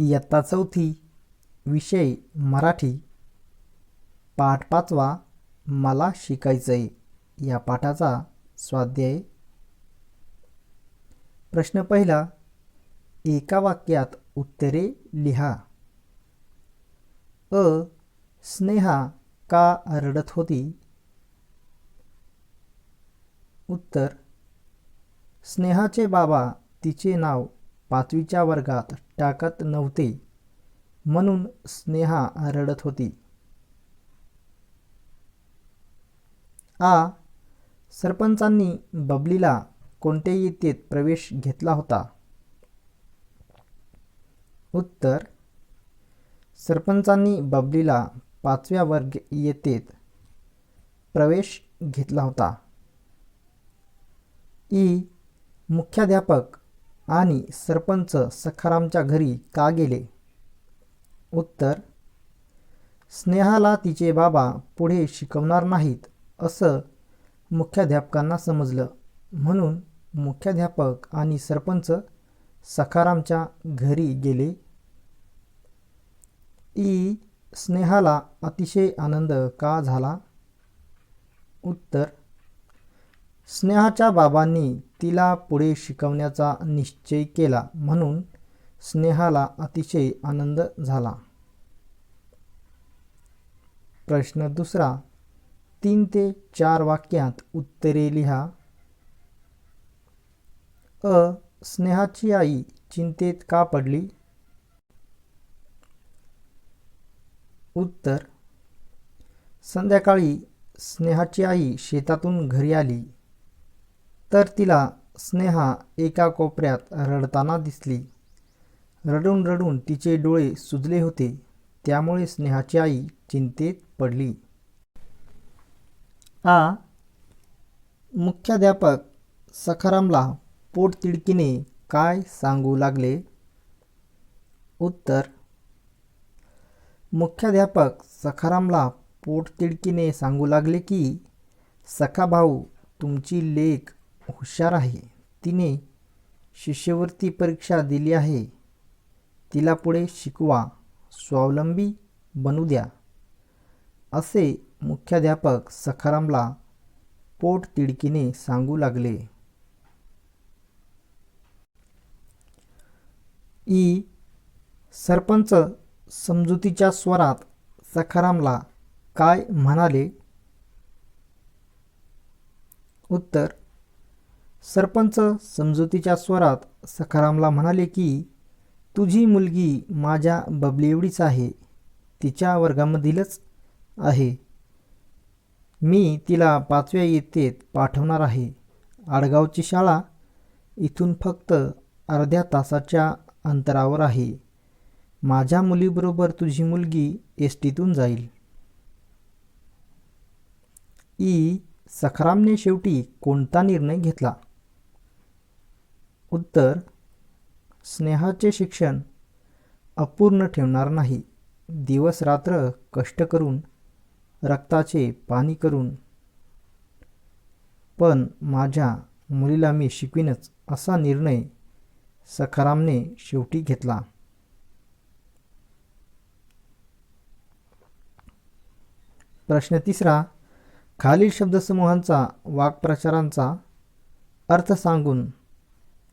इयत्ता चौथी विषय मराठी. पाठ पाचवा मला शिकायचंय. या पाठाचा स्वाध्याय. प्रश्न पहिला एका वाक्यात उत्तरे लिहा. अ स्नेहा का रडत होती? उत्तर स्नेहाचे बाबा तिचे नाव पाचवीच्या वर्गात टाकत नव्हते. म्हणून स्नेहा रडत होती. आ. सरपंचांनी बबलीला कोणत्या इयत्तेत प्रवेश घेतला होता. उत्तर. सरपंचांनी बबलीला पाचव्या वर्ग इयत्तेत प्रवेश घेतला होता. ई. मुख्याध्यापक आणि सरपंच सखारामच्या घरी का गेले? उत्तर स्नेहाला तिचे बाबा पुढे शिकवणार नाहीत असं मुख्याध्यापकांना समजलं. म्हणून मुख्याध्यापक आणि सरपंच सखारामच्या घरी गेले. ई. स्नेहाला अतिशय आनंद का झाला? उत्तर स्नेहाच्या बाबांनी तिला पुढे शिकवण्याचा निश्चय केला म्हणून स्नेहाला अतिशय आनंद झाला. प्रश्न दुसरा तीन ते चार वाक्यात उत्तरे लिहा. अ स्नेहाची आई चिंतेत का पडली? उत्तर संध्याकाळी स्नेहाची आई शेतातून घरी आली. तर तिला स्नेहा एका कोपऱ्यात रडताना दिसली. रडून रडून तिचे डोळे सुजले होते. त्यामुळे स्नेहाची आई चिंतेत पडली. आ मुख्याध्यापक सखारामला पोटतिडकीने काय सांगू लागले? उत्तर मुख्याध्यापक सखारामला पोटतिडकीने सांगू लागले की सखा भाऊ तुमची लेख हुशार आहे. तिने शिष्यवृत्ती परीक्षा दिली आहे. तिला पुढे शिकवा. स्वावलंबी बनू द्या. असे मुख्याध्यापक सखारामला पोटतिडकीने सांगू लागले. ई. सरपंच समजुतीच्या स्वरात सखारामला काय म्हणाले? उत्तर सरपंच समजुतीच्या स्वरात सखारामला म्हणाले की तुझी मुलगी माझ्या बबली एवढीच आहे तिच्या वर्गामधीलच आहे. मी तिला पाचव्या इयत्तेत पाठवणार आहे. आडगावची शाळा इथून फक्त अर्ध्या तासाच्या अंतरावर आहे. माझ्या मुलीबरोबर तुझी मुलगी एस टीतून जाईल. ई सखरामने शेवटी कोणता निर्णय घेतला? उत्तर स्नेहाचे शिक्षण अपूर्ण ठेवणार नाही. दिवस रात्र कष्ट करून रक्ताचे पाणी करून. पण माझ्या मुलीला मी शिकवीनच असा निर्णय सखारामने शेवटी घेतला. प्रश्न तिसरा खालील शब्दसमूहांचा वाक्प्रचारांचा अर्थ सांगून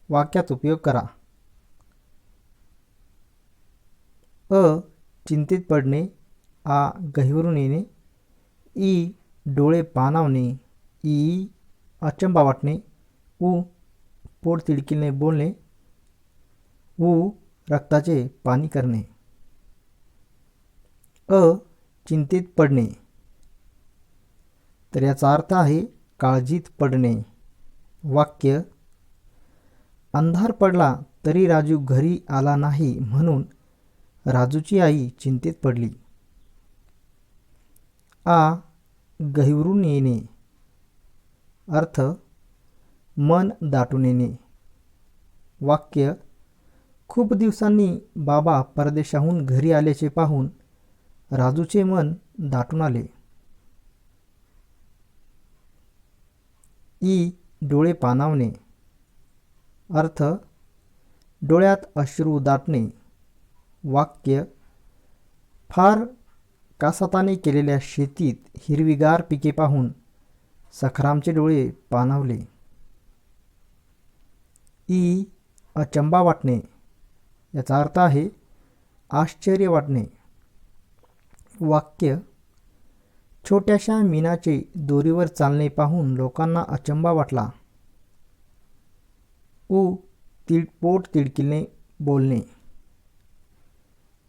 वाक्यात उपयोग करा. अ चिंतित पडणे. आ गहिवरून येणे. ई डोळे पाणावणे ई अचंबा वाटणे. उ पोट तिडकीने बोलणे. उ रक्ताचे पाणी करणे. अ चिंतित पडणे. तर याचा अर्थ आहे काळजीत पडणे. वाक्य अंधार पडला तरी राजू घरी आला नाही म्हणून राजूची आई चिंतेत पडली. आ गहिवरून येणे. अर्थ मन दाटून येणे. वाक्य खूप दिवसांनी बाबा परदेशाहून घरी आल्याचे पाहून राजूचे मन दाटून आले. ई डोळे पाणावणे अर्थ डोळ्यात अश्रू दाटणे. वाक्य फार कासाताने केलेल्या शेतीत हिरवीगार पिके पाहून सखरामचे डोळे पाणावले. ई अचंबा वाटणे. याचा अर्थ आहे आश्चर्य वाटणे. वाक्य छोट्याशा मीनाचे दोरीवर चालणे पाहून लोकांना अचंबा वाटला. उ तिळ पोट तिडकीने बोलणे.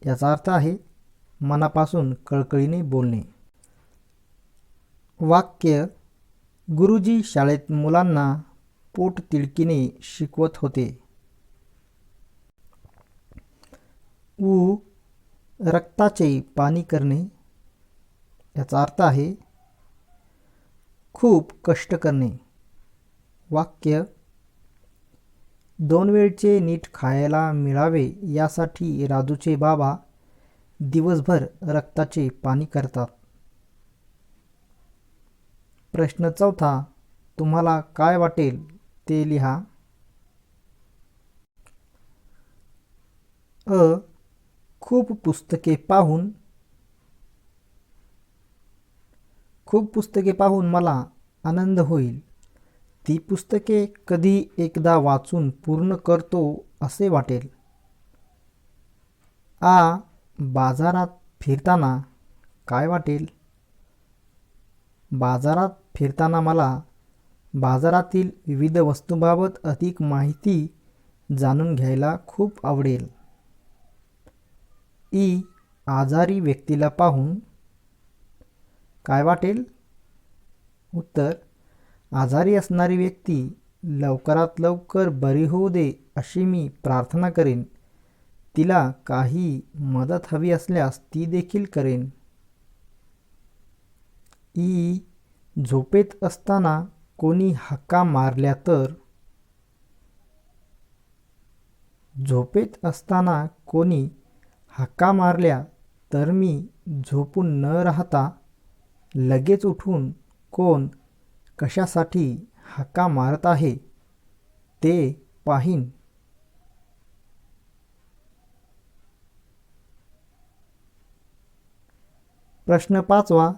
याचा अर्थ आहे मनापासून कळकळीने बोलणे. वाक्य गुरुजी शाळेत मुलांना पोट तिडकीने शिकवत होते. उ रक्ताचे पाणी करणे. याचा अर्थ आहे खूप कष्ट करणे. वाक्य दोन वेळचे नीट खायला मिळावे यासाठी राजूचे बाबा दिवसभर रक्ताचे पाणी करतात. प्रश्न चौथा तुम्हाला काय वाटेल ते लिहा. अ खूप पुस्तके पाहून खूप पुस्तके पाहून मला आनंद होईल. ती पुस्तके कधी एकदा वाचून पूर्ण करतो असे वाटेल. आ बाजारात फिरताना काय वाटेल? बाजारात फिरताना मला बाजारातील विविध वस्तूंबाबत अधिक माहिती जाणून घ्यायला खूप आवडेल. ई आजारी व्यक्तीला पाहून काय वाटेल? उत्तर आजारी असणारी व्यक्ती लवकरात लवकर बरी होऊ दे अशी मी प्रार्थना करेन. तिला काही मदत हवी असल्यास ती देखील करेन. ई. झोपेत असताना कोणी हक्का मारल्या तर? झोपेत असताना कोणी हक्का मारल्या तर मी झोपून न राहता लगेच उठून कोण कशासाठी हक्का मारत आहे ते पाहीन. प्रश्न पाचवा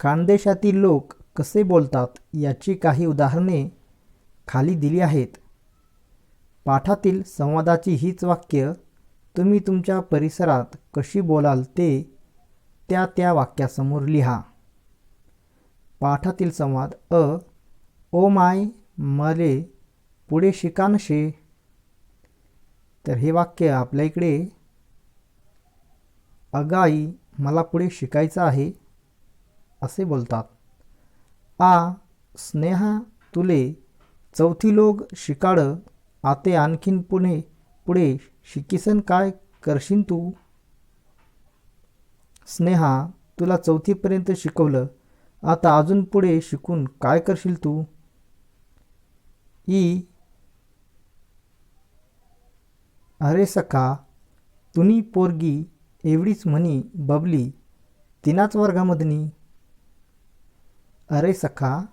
खानदेशातील लोक कसे बोलतात याची काही उदाहरणे खाली दिली आहेत. पाठातील संवादाची हीच वाक्य तुम्ही तुमच्या परिसरात कशी बोलाल ते त्या त्या वाक्यासमोर लिहा. पाठातील संवाद अ ओ माय मले पुढे शिकानशे तर हे वाक्य आपल्या इकडे अगाई मला पुढे शिकायचं आहे असे बोलतात. आ स्नेहा तुले चौथी लोक शिकाड आते आणखीन पुणे पुढे शिकीसन काय करशील तू? स्नेहा तुला चौथीपर्यंत शिकवलं. आता अजून पुढे शिकून काय करशील तू? ई. अरे सखा तुनी पोरगी एवढीच म्हणी बबली तिनाच वर्गामधनी. अरे सखा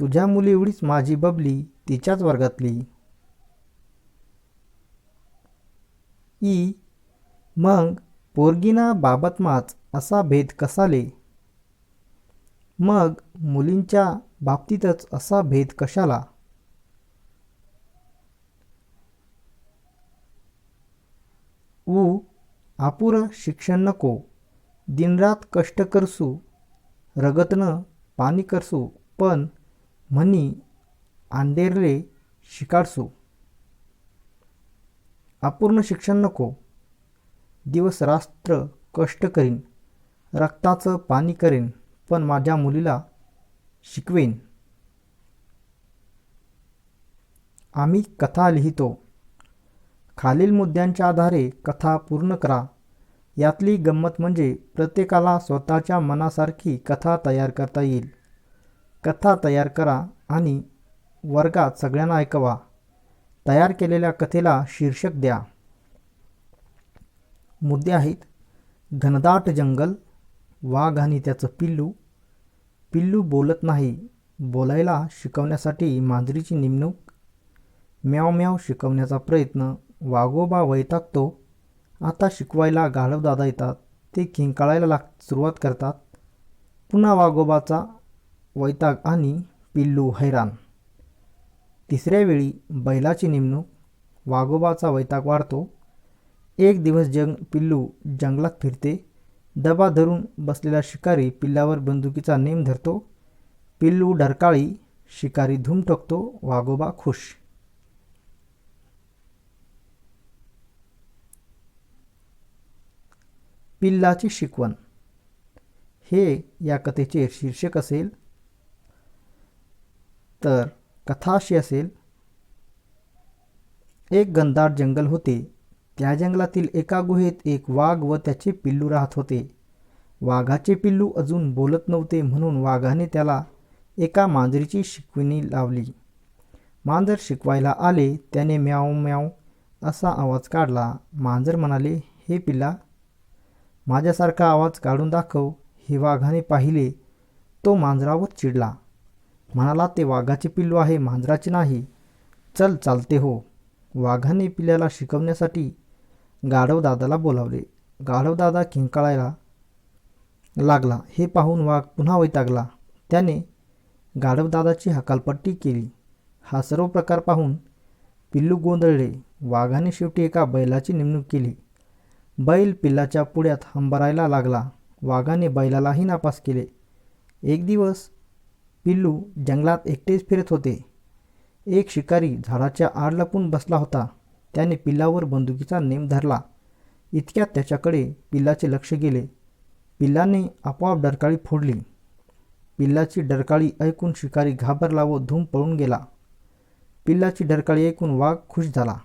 तुझ्या मुली एवढीच माझी बबली तिच्याच वर्गातली. ई. मग पोरगीना बाबतमाच असा भेद कसाले मग मुलींच्या बाबतीतच असा भेद कशाला? ऊ आपुर शिक्षण नको. दिनरात कष्ट करसू. रगतनं पाणी करसू. पण म्हणी आंदेरले शिकाडसू. अपूर्ण शिक्षण नको. दिवस रात्र कष्ट करीन. रक्ताचं पाणी करेन. पण माझ्या मुलीला शिकवेन. आम्ही कथा लिहितो. खालील मुद्द्यांच्या आधारे कथा पूर्ण करा. यातली गंमत म्हणजे प्रत्येकाला स्वतःच्या मनासारखी कथा तयार करता येईल. कथा तयार करा आणि वर्गात सगळ्यांना ऐकवा. तयार केलेल्या कथेला शीर्षक द्या. मुद्दे आहेत घनदाट जंगल वाघ आणि त्याचं पिल्लू. पिल्लू बोलत नाही बोलायला शिकवण्यासाठी मांजरीची नेमणूक. म्याव म्याव शिकवण्याचा प्रयत्न वाघोबा वैतागतो. आता शिकवायला गाढवदादा येतात ते किंकाळायला लाग सुरुवात करतात. पुन्हा वाघोबाचा वैताग आणि पिल्लू हैराण. तिसऱ्या वेळी बैलाची नेमणूक वाघोबाचा वैताग वाढतो. एक दिवस जंग पिल्लू जंगलात फिरते. दबा धरून बसलेला शिकारी पिल्लावर बंदुकीचा नेम धरतो. पिल्लू डरकाळी शिकारी धूम ठोकतो वाघोबा खुश. पिल्लाची शिकवण. हे या कथेचे शीर्षक असेल तर कथा अशी असेल एक गंधार जंगल होते. त्या जंगलातील एका गुहेत एक वाघ व त्याचे पिल्लू राहत होते. वाघाचे पिल्लू अजून बोलत नव्हते म्हणून वाघाने त्याला एका मांजरीची शिकवणी लावली. मांजर शिकवायला आले त्याने म्याव म्याव असा आवाज काढला. मांजर म्हणाले हे पिल्ला माझ्यासारखा आवाज काढून दाखव. हे वाघाने पाहिले. तो मांजरावर चिडला. म्हणाला ते वाघाचे पिल्लू आहे मांजराचे नाही. चल चालते हो. वाघाने पिल्ल्याला शिकवण्यासाठी गाढवदादाला बोलावले. गाढवदादा किंकाळायला लागला. हे पाहून वाघ पुन्हा वैतागला. त्याने गाढवदादाची हकालपट्टी केली. हा सर्व प्रकार पाहून पिल्लू गोंधळले. वाघाने शेवटी एका बैलाची नेमणूक केली. बैल पिल्लाच्या पुढ्यात हंबरायला लागला. वाघाने बैलालाही नापास केले. एक दिवस पिल्लू जंगलात एकटेच फिरत होते. एक शिकारी झाडाच्या आड लपून बसला होता. त्याने पिल्लावर बंदुकीचा नेम धरला. इतक्यात त्याच्याकडे पिल्लाचे लक्ष गेले. पिल्लाने आपोआप डरकाळी फोडली. पिल्लाची डरकाळी ऐकून शिकारी घाबरला व धूम पळून गेला. पिल्लाची डरकाळी ऐकून वाघ खुश झाला.